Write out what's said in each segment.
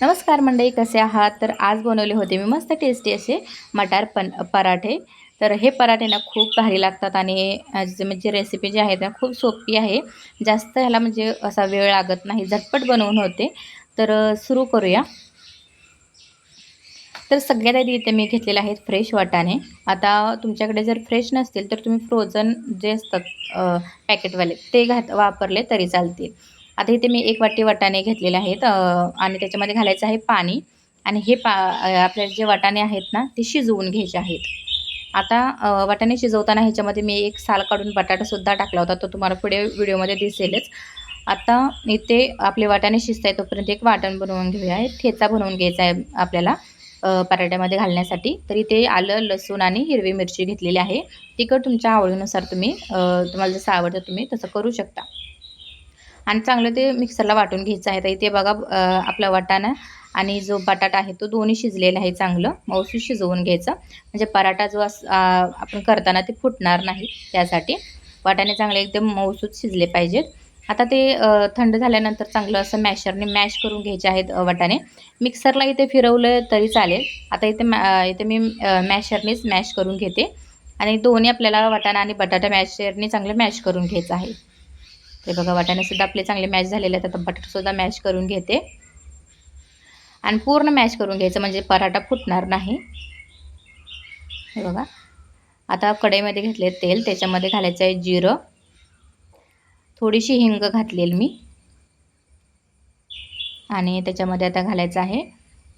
नमस्कार मंडळी कसे आहात? तर आज बनवले होते मी मस्त टेस्टी असे मटार पण पराठे. तर हे पराठे ना खूप भारी लागतात आणि म्हणजे रेसिपी जी आहे ना खूप सोपी आहे. जास्त ह्याला म्हणजे असा वेळ लागत नाही झटपट बनवून होते. तर सुरू करूया. तर सगळ्यात आधी इथे मी घेतलेले आहेत फ्रेश वाटाणे. आता तुमच्याकडे जर फ्रेश नसतील तर तुम्ही फ्रोझन जे असतात पॅकेटवाले ते घात वापरले तरी चालतील. आता इथे मी एक वाटी वाटाणे घेतलेले आहेत आणि त्याच्यामध्ये घालायचं आहे पाणी. आणि हे पा आपले जे वाटाणे आहेत ना ते शिजवून घ्यायचे आहेत. आता वाटाणे शिजवताना ह्याच्यामध्ये मी एक साल काढून बटाटासुद्धा टाकला होता तो तुम्हाला पुढे व्हिडिओमध्ये दिसेलच. आता इथे आपले वाटाणे शिजत आहे तोपर्यंत एक वाटण बनवून घेऊया. ठेचा बनवून घ्यायचा आहे आपल्याला पराठ्यामध्ये घालण्यासाठी. तरी ते आलं लसूण आणि हिरवी मिरची घेतलेली आहे. तिखट तुमच्या आवडीनुसार तुम्ही तुम्हाला जसं आवडतं तुम्ही तसं करू शकता. आणि चांगलं ते मिक्सरला वाटून घ्यायचं आहे. तर इथे बघा आपला वाटाणा आणि जो बटाटा आहे तो दोन्ही शिजलेला आहे चांगलं. मौसू शिजवून घ्यायचं. म्हणजे पराठा जो आपण करताना ते फुटणार नाही त्यासाठी. वाटाणे चांगले एकदम मौसूत शिजले पाहिजेत. आता ते थंड झाल्यानंतर चांगलं असं मॅशरने मॅश करून घ्यायचे आहेत वाटाणे. मिक्सरला इथे फिरवलं तरी चालेल. आता इथे मॅ इथे मी मॅशरनेच मॅश करून घेते. आणि दोन्ही आपल्याला वाटाणा आणि बटाटा मॅशरने चांगलं मॅश करून घ्यायचं आहे. ते बघा वाटाणेसुद्धा आपले चांगले मॅश झालेले आहेत. आता बटाटासुद्धा मॅश करून घेते. आणि पूर्ण मॅश करून घ्यायचं म्हणजे पराठा फुटणार नाही. हे बघा. आता कढईमध्ये घेतले तेल त्याच्यामध्ये घालायचं आहे जिरं. थोडीशी हिंग घातलेली मी. आणि त्याच्यामध्ये आता घालायचं आहे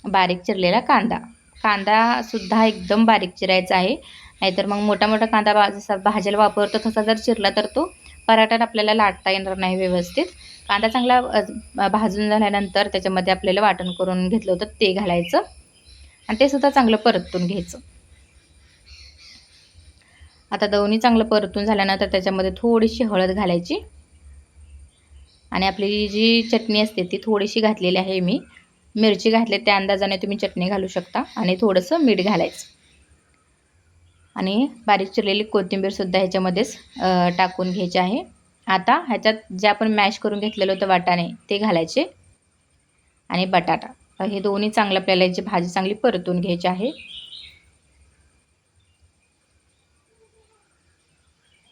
बारीक चिरलेला कांदा. कांदासुद्धा एकदम बारीक चिरायचा आहे. नाहीतर मग मोठा मोठा कांदा जसा भाज्याला वापरतो तसा जर चिरला तर तो पराठात आपल्याला लाटता येणार नाही व्यवस्थित. कांदा चांगला भाजून झाल्यानंतर त्याच्यामध्ये आपल्याला वाटण करून घेतलं होतं ते घालायचं. आणि ते सुद्धा चांगलं परतून घ्यायचं. आता दोन्ही चांगलं परतून झाल्यानंतर त्याच्यामध्ये थोडीशी हळद घालायची. आणि आपली जी चटणी असते ती थोडीशी घातलेली आहे मी. मिरची घातले त्या अंदाजाने तुम्ही चटणी घालू शकता. आणि थोडंसं मीठ घालायचं. आणि बारीक चिरलेली कोथिंबीरसुद्धा ह्याच्यामध्येच टाकून घ्यायची आहे. आता ह्याच्यात जे आपण मॅश करून घेतलेलं होतं वाटाणे ते घालायचे. आणि बटाटा हे दोन्ही चांगलं आपल्याला याची भाजी चांगली परतून घ्यायची आहे.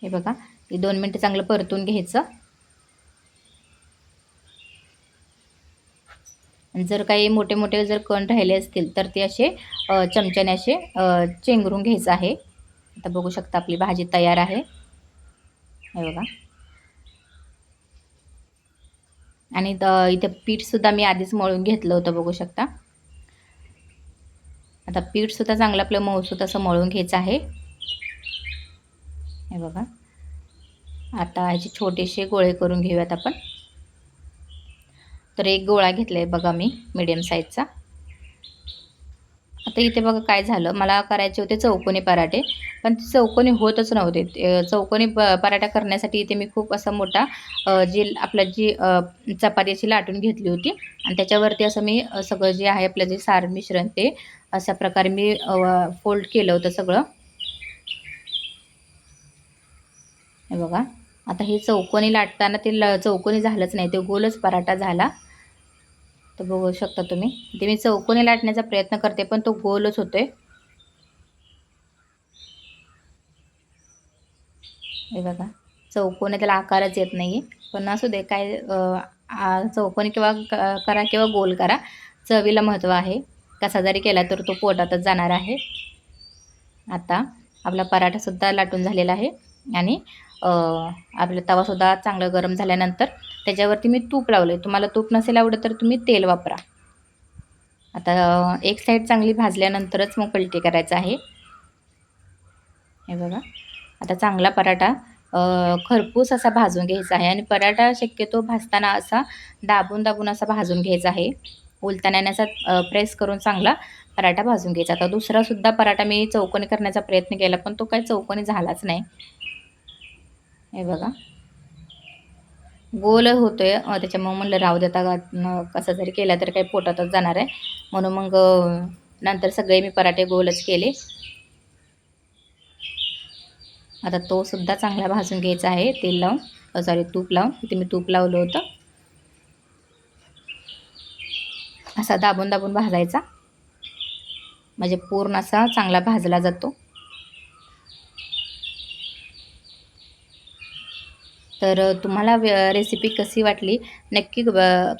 हे बघा हे दोन मिनटं चांगलं परतून घ्यायचं. जर काही मोठे मोठे जर कण राहिले असतील तर ते असे चमच्याने असे चेंगरून घ्यायचं आहे. आता बघू शकता आपली भाजी तयार आहे. हे बघा. आणि इथे पीठसुद्धा मी आधीच मळून घेतलं होतं बघू शकता. आता पीठसुद्धा चांगलं आपलं मऊसूत असं मळून घ्यायचं आहे. हे बघा. आता ह्याचे छोटेसे गोळे करून घेऊयात आपण. तर एक गोळा घेतला आहे बघा मी मीडियम साईजचा आता इथे बघा काय झालं. मला करायचे होते चौकोनी पराठे पण चौकोनी होतच नव्हते. चौकोनी प पराठा करण्यासाठी इथे मी खूप असा मोठा जी आपलं जी चपाती अशी लाटून घेतली होती. आणि त्याच्यावरती असं मी सगळं जे आहे आपलं जे सार मिश्रण ते अशा प्रकारे मी फोल्ड केलं होतं सगळं. हे बघा. आता हे चौकोनी लाटताना ते ल चौकोनी झालंच नाही. ते गोलच पराठा झाला. तर बघू शकता तुम्ही. ते मी चौकोनी लाटण्याचा प्रयत्न करते पण तो गोलच होतोय. हे बघा चौकोनी त्याला आकारच येत नाही पण असू दे काय चौकोनी किंवा करा किंवा गोल करा. चवीला महत्त्व आहे. कसा जरी केला तर तो पोटातच जाणार आहे. आता आपला पराठासुद्धा लाटून झालेला आहे. आणि आपला तवासुद्धा चांगलं गरम झाल्यानंतर त्याच्यावरती मी तूप लावलं आहे तुम्हाला तूप नसेल आवडत तर तुम्ही तेल वापरा. आता एक साईड चांगली भाजल्यानंतरच मग पलटी करायचं आहे. हे बघा. आता चांगला पराठा खरपूस असा भाजून घ्यायचा आहे आणि पराठा शक्यतो भाजताना असा दाबून दाबून असा भाजून घ्यायचा आहे. उलताण्याने असा प्रेस करून चांगला पराठा भाजून घ्यायचा. आता दुसरासुद्धा पराठा मी चौकोनी करण्याचा प्रयत्न केला पण तो काही चौकोनी झालाच नाही. हे बघा. गोल होतोय. त्याच्यामुळे म्हणलं राहू देता कसं जरी केला तर काही पोटातच जाणार आहे. म्हणून मग नंतर सगळे मी पराठे गोलच केले. आता तो सुद्धा चांगला भाजून घ्यायचा आहे. तेल लावून. सॉरी तूप लावून. इथे मी तूप लावलं होतं. असा दाबून दाबून भाजायचा. म्हणजे पूर्ण असा चांगला भाजला जातो. तर तुम्हाला रेसिपी कशी वाटली नक्की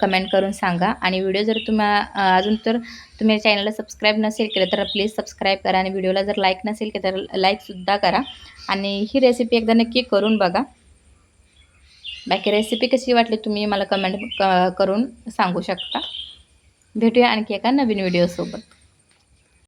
कमेंट करून सांगा. आणि व्हिडिओ जर तुम्हा अजून तर तुम्ही चॅनलला सबस्क्राईब नसेल केलं तर प्लीज सबस्क्राईब करा आणि व्हिडिओला जर लाईक नसेल केलं तर लाईकसुद्धा करा. आणि ही रेसिपी एकदा नक्की करून बघा. बाकी रेसिपी कशी वाटली तुम्ही मला कमेंट क करून सांगू शकता. भेटूया आणखी एका नवीन व्हिडिओसोबत